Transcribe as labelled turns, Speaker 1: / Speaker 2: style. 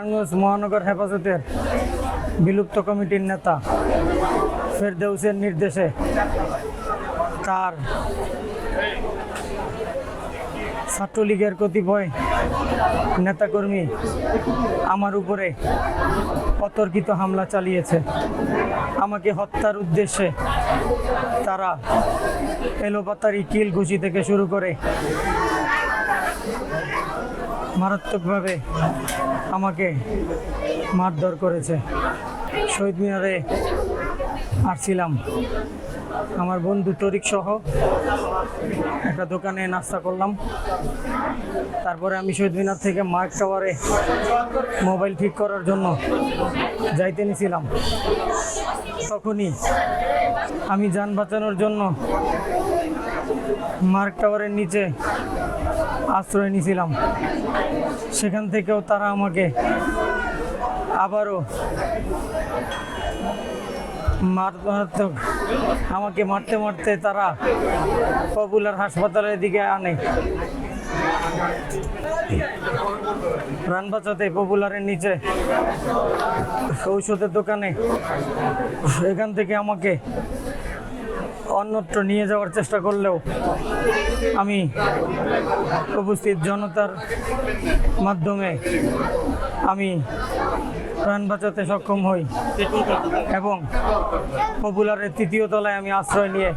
Speaker 1: নারায়ণগঞ্জ মহানগর হেফাজতের বিলুপ্ত কমিটির নেতা ফেরদৌসের নির্দেশে তার ছাত্রলীগের কতিপয় নেতাকর্মী আমার উপরে অতর্কিত হামলা চালিয়েছে। আমাকে হত্যার উদ্দেশ্যে তারা এলোপাতারি কিল ঘুষি থেকে শুরু করে মারাত্মকভাবে আমাকে মারধর করেছে। শহীদ মিনারে আসছিলাম। আমার বন্ধু তরিক সহ একটা দোকানে নাস্তা করলাম। তারপরে আমি শহীদ মিনার থেকে মার্ক টাওয়ারে মোবাইল ঠিক করার জন্য যাইতে নিছিলাম। তখনই আমি যান বাঁচানোর জন্য মার্ক টাওয়ারের নিচে আশ্রয় নিয়েছিলাম। সেখান থেকেও তারা আমাকে আবারও মার- মারাত্মক আমাকে মারতে মারতে তারা পপুলার হাসপাতালের দিকে আনে। প্রাণ বাঁচাতে পপুলারের নিচে ঔষধের দোকানে এখান থেকে আমাকে অন্যত্র নিয়ে যাওয়ার চেষ্টা করলেও আমি উপস্থিত জনতার মাধ্যমে আমি প্রাণ বাঁচাতে সক্ষম হই এবং পপুলারের তৃতীয় তলায় আমি আশ্রয় নিয়ে